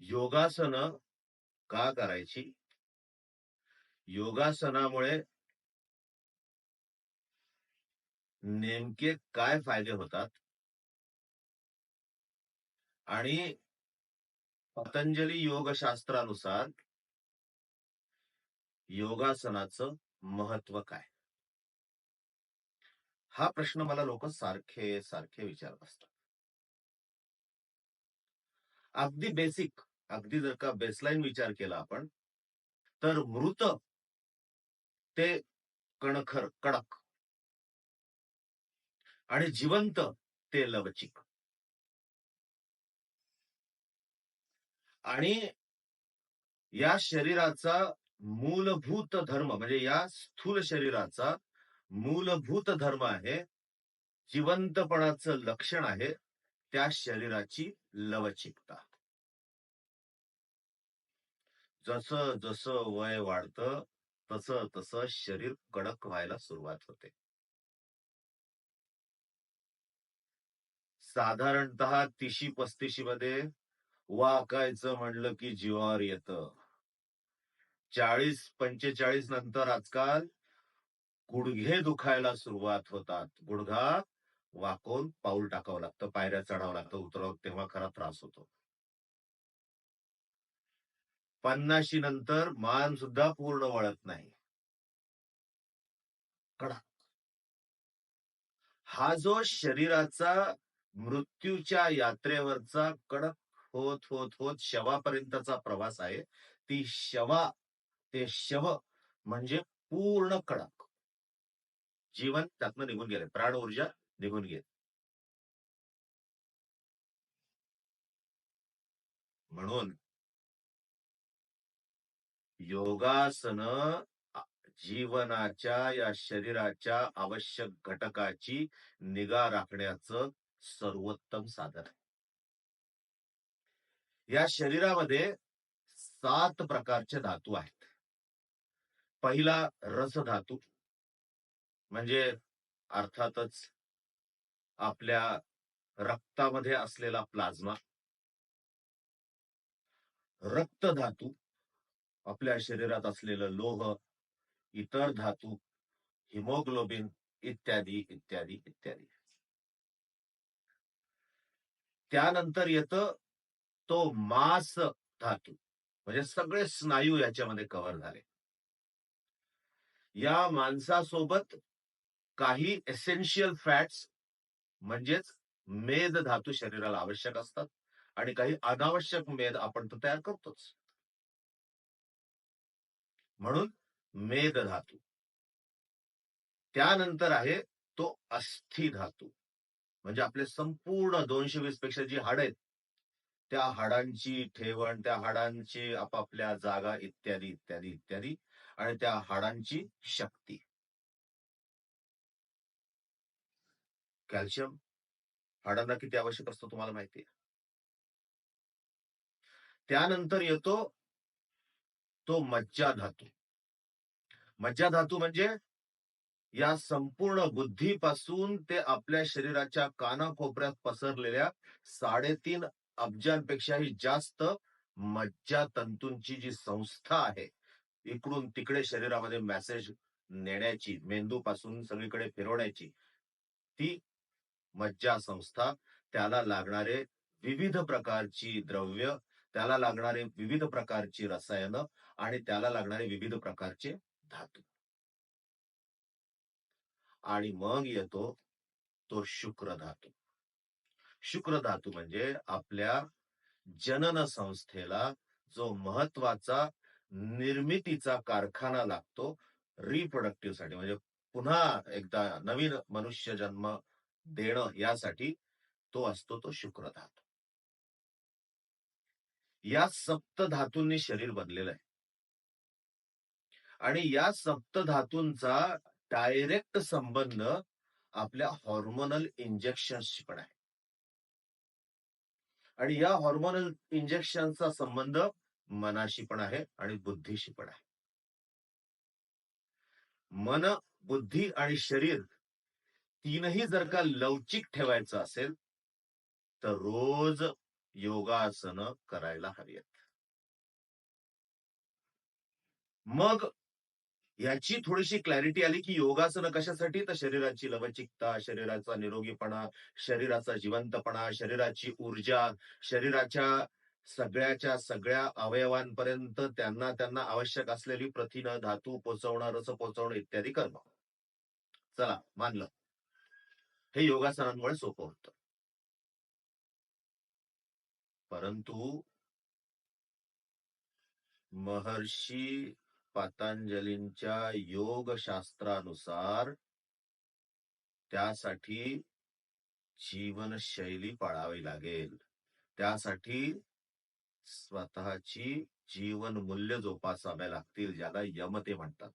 योगासनं का करायची? योगासनामुळे नेमके काय फायदे होतात? आणि पतंजली योगशास्त्रानुसार योगासनाचं महत्त्व काय? हा प्रश्न मला लोक सारखे सारखे विचारत असतात. अगदी बेसिक, अगदी जर का बेसलाईन विचार केला आपण, तर मृत ते कणखर, कडक आणि जिवंत ते लवचिक. आणि या शरीराचा मूलभूत धर्म म्हणजे या स्थूल शरीराचा मूलभूत धर्म आहे जिवंतपणाचं लक्षण आहे त्या शरीराची लवचिकता. जसं जसं वय वाढतं तसं तसं शरीर कडक व्हायला सुरुवात होते. साधारणतः तिशी पस्तीशी मध्ये वाकायचं म्हणलं की जीवावर येतं. चाळीस पंचेचाळीस नंतर आजकाल गुडघे दुखायला सुरुवात होतात. गुडघा वाकून पाऊल टाकावं लागतं पायऱ्या चढावं लागतं उतरावं तेव्हा खरा त्रास होतो. पन्नाशी नंतर मान सुद्धा पूर्ण वळत नाही. कडा हा जो शरीराचा मृत्यूच्या यात्रेवरचा कडक होत होत होत शवापर्यंतचा प्रवास आहे ती शवा ते शव म्हणजे पूर्ण कडक. जीवन त्यातनं निघून गेले प्राण ऊर्जा निघून घेत म्हणून योगासन जीवनाच्या या शरीराच्या आवश्यक घटकाची निगा राखण्याचं सर्वोत्तम साधन आहे. या शरीरामध्ये सात प्रकारचे धातू आहेत. पहिला रस धातू म्हणजे अर्थातच आपल्या रक्तामध्ये असलेला प्लाझ्मा. रक्त धातू आपल्या शरीरात असलेलं लोह इतर धातू हिमोग्लोबिन इत्यादी इत्यादी इत्यादी. त्यानंतर येत तो मास धातू. म्हणजे सगळे स्नायू याच्यामध्ये कव्हर झाले. या माणसासोबत काही एसेन्शियल फॅट्स म्हणजेच मेद धातू शरीराला आवश्यक असतात आणि काही अनावश्यक मेद आपण तर तयार करतोच. म्हणून मेद धातू. त्यानंतर आहे तो अस्थि धातू. म्हणजे आपले संपूर्ण दोनशे वीसपेक्षा जी हाड आहेत त्या हाडांची ठेवण त्या हाडांची आपापल्या जागा इत्यादी इत्यादी इत्यादी आणि त्या हाडांची शक्ती. कॅल्शियम हाडांना किती आवश्यक असतो तुम्हाला माहिती आहे? त्यानंतर येतो तो मज्जा धातू. मज्जा धातू म्हणजे या संपूर्ण बुद्धीपासून ते आपल्या शरीराच्या कानाकोपऱ्यात पसरलेल्या साडेतीन अब्जांपेक्षाही जास्त मज्जा तंतूंची जी संस्था आहे इकडून तिकडे शरीरामध्ये मेसेज नेण्याची मेंदूपासून सगळीकडे फिरवण्याची ती मज्जा संस्था त्याला लागणारे विविध प्रकारची द्रव्य त्याला लागणारे विविध प्रकारची रसायनं आणि त्याला लागणारे विविध प्रकारचे धातू. आणि मग येतो तो शुक्र धातू. शुक्र धातू म्हणजे आपल्या जनन संस्थेला जो महत्त्वाचा निर्मितीचा कारखाना लागतो रिप्रोडक्टिव्हसाठी. म्हणजे पुन्हा एकदा नवीन मनुष्य जन्म देणं यासाठी तो असतो तो शुक्र धातू या सप्त धातूंनी शरीर बनलेलं आहे. आणि या सप्त धातूंचा डायरेक्ट संबंध आपल्या हॉर्मोनल इंजेक्शनशी पण आहे. आणि या हॉर्मोनल इंजेक्शनचा संबंध मनाशी पण आहे आणि बुद्धीशी पण आहे. मन बुद्धी आणि शरीर तीनही जर का लवचिक ठेवायचं असेल तर रोज योगासनं करायला हवी आहेत मग याची थोडीशी क्लॅरिटी आली की योगासनं कशासाठी? तर शरीराची लवचिकता शरीराचा निरोगीपणा शरीराचा जिवंतपणा शरीराची ऊर्जा शरीराच्या सगळ्याच्या सगळ्या अवयवांपर्यंत त्यांना त्यांना आवश्यक असलेली प्रथिनं धातू पोचवणं रस पोचवणं इत्यादी करणं चला मानलं. हे योगासनांमुळे सोपं होतं. परंतु महर्षी पतंजलींच्या योगशास्त्रानुसार त्यासाठी जीवनशैली पाळावी लागेल. त्यासाठी स्वतःची जीवन मूल्य जोपासाव्या लागतील ज्याला यमते म्हणतात.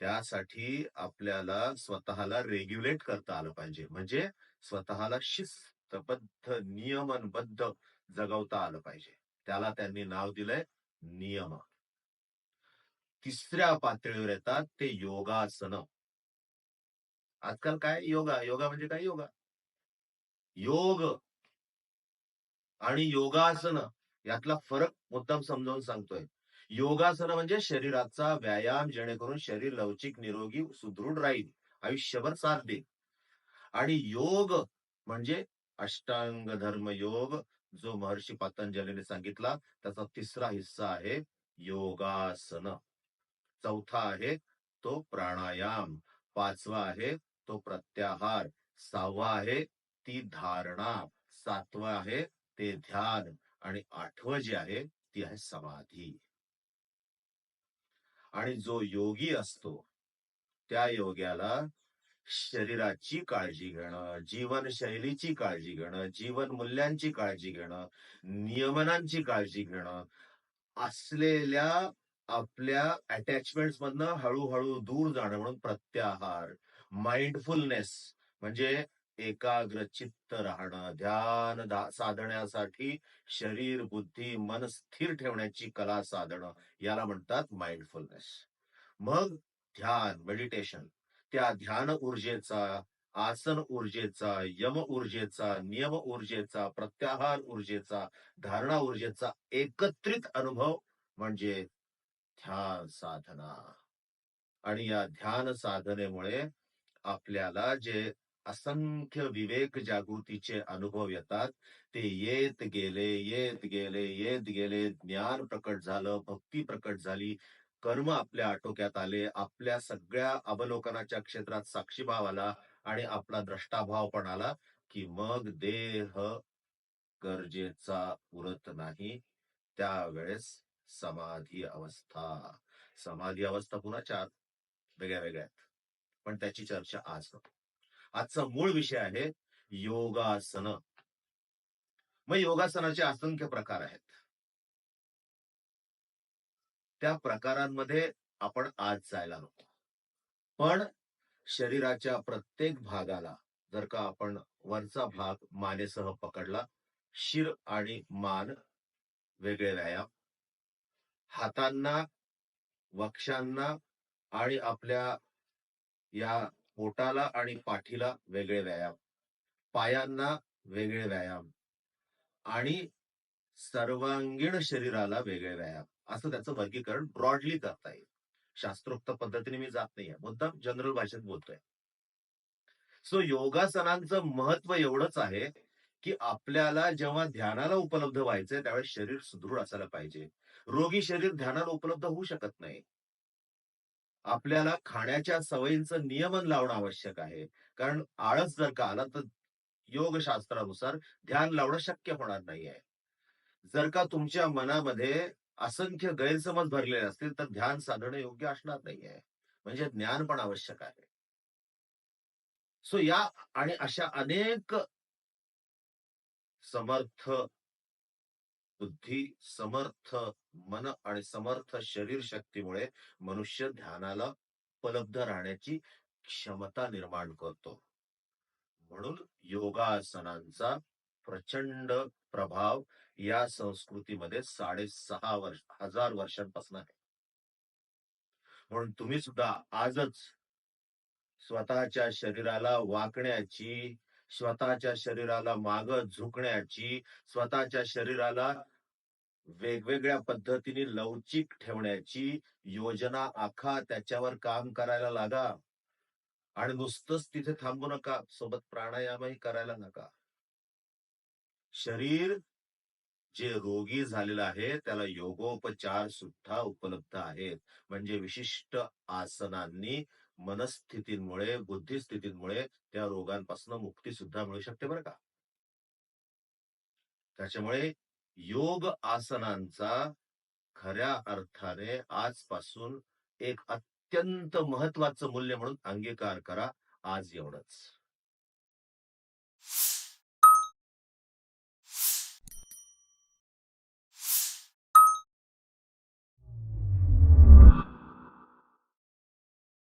त्यासाठी आपल्याला स्वतःला रेग्युलेट करता आलं पाहिजे. म्हणजे स्वतःला शिस्तबद्ध नियमनबद्ध जगवता आलं पाहिजे. त्याला त्यांनी नाव दिलंय नियम. तिसऱ्या पातळीवर येतात ते योगासन. आजकाल काय योगा? योगा म्हणजे काय योगा? योग आणि योगासन यातला फरक मुद्दाम समजावून सांगतोय. योगासन म्हणजे शरीराचा व्यायाम जेणेकरून शरीर लवचिक निरोगी सुदृढ राहील आयुष्यभर साथ देईल. आणि योग म्हणजे अष्टांग धर्म योग जो महर्षी पतंजलीने सांगितला त्याचा तिसरा हिस्सा आहे योगासन. चौथा आहे तो प्राणायाम पाचवा आहे तो प्रत्याहार सहावा आहे ती धारणा सातवा आहे ते ध्यान आणि आठवं जे आहे ती आहे समाधी. आणि जो योगी असतो त्या योग्याला शरीराची काळजी घेणं जीवनशैलीची काळजी घेणं जीवन मूल्यांची काळजी घेणं नियमनांची काळजी घेणं असलेल्या आपल्या अटॅचमेंट मधनं हळूहळू दूर जाणं म्हणून प्रत्याहार माइंडफुलनेस म्हणजे एकाग्र चित्त राहणं ध्यान साधण्यासाठी शरीर बुद्धी मन स्थिर ठेवण्याची कला साधणं याला म्हणतात माइंडफुलनेस मग ध्यान मेडिटेशन त्या ध्यान ऊर्जेचा आसन ऊर्जेचा यम ऊर्जेचा नियम ऊर्जेचा प्रत्याहार ऊर्जेचा धारणा ऊर्जेचा एकत्रित अनुभव म्हणजे ध्यान साधना. आणि या ध्यान साधनेमुळे आपल्याला जे असंख्य विवेक जागृतीचे अनुभव येतात. ते येत गेले येत गेले येत गेले. ज्ञान प्रकट झालं भक्ती प्रकट झाली. कर्म आपल्या आटोक्यात आले. आपल्या सगळ्या अवलोकनाच्या क्षेत्रात साक्षीभाव आला आणि आपला द्रष्टाभाव पण आला की मग देह गरजेचा उरत नाही. त्यावेळेस समाधी अवस्था. समाधी अवस्था पुन्हा चार वेगळ्या वेगळ्या आहेत. पण त्याची चर्चा आज नको आजचा मूळ विषय आहे योगासन. मग योगासनाचे असंख्य प्रकार आहेत. त्या प्रकारांमध्ये आपण आज जायला नको. पण शरीराच्या प्रत्येक भागाला जर का आपण वरचा भाग मानेसह पकडला शिर आणि मान वेगळे व्यायाम हातांना वक्षांना आणि आपल्या या पोटाला आणि पाठीला वेगळे व्यायाम. पायांना वेगळे व्यायाम. आणि सर्वांगीण शरीराला वेगळे व्यायाम. असं त्याचं वर्गीकरण ब्रॉडली करता येईल. शास्त्रोक्त पद्धतीने मी जात नाहीये. मुद्दाम जनरल भाषेत बोलतोय. सो योगासनांचं महत्त्व एवढंच आहे की आपल्याला जेव्हा ध्यानाला उपलब्ध व्हायचंय त्यावेळेस शरीर सुदृढ असायला पाहिजे. रोगी शरीर ध्यानाला उपलब्ध होऊ शकत नाही. आपल्याला खाण्याच्या सवयींचं नियमन लावणं आवश्यक आहे. कारण आळस जर का आला तर योगशास्त्रानुसार ध्यान लावणं शक्य होणार नाहीये. जर का तुमच्या मनामध्ये असंख्य गैरसमज भरलेले असतील तर ध्यान साधणं योग्य असणार नाही आहे म्हणजे ज्ञान पण आवश्यक आहे. सो या आणि अशा अनेक समर्थ बुद्धी समर्थ मन आणि समर्थ शरीर शक्तीमुळे मनुष्य ध्यानाला उपलब्ध राहण्याची क्षमता निर्माण करतो. म्हणून योगासनांचा प्रचंड प्रभाव या संस्कृतीमध्ये साडेसहा वर्ष हजार वर्षांपासून आहे. म्हणून तुम्ही सुद्धा आजच स्वतःच्या शरीराला वाकण्याची स्वतःच्या शरीराला माग झुकण्याची, स्वतःच्या शरीराला वेगवेगळ्या पद्धतीने लवचिक ठेवण्याची योजना आखा. त्याच्यावर काम करायला लागा. आणि नुसतंच तिथे थांबू नका. सोबत प्राणायामही करायला नका. शरीर जे रोगी झालेलं आहे त्याला योगोपचार सुद्धा उपलब्ध आहेत. म्हणजे विशिष्ट आसनांनी मनस्थितीमुळे, बुद्धिस्थितींमुळे त्या रोगांपासून मुक्ती सुद्धा मिळू शकते बरं का. त्याच्यामुळे योग आसनांचा खऱ्या अर्थाने आजपासून एक अत्यंत महत्वाचं मूल्य म्हणून अंगीकार करा. आज एवढंच.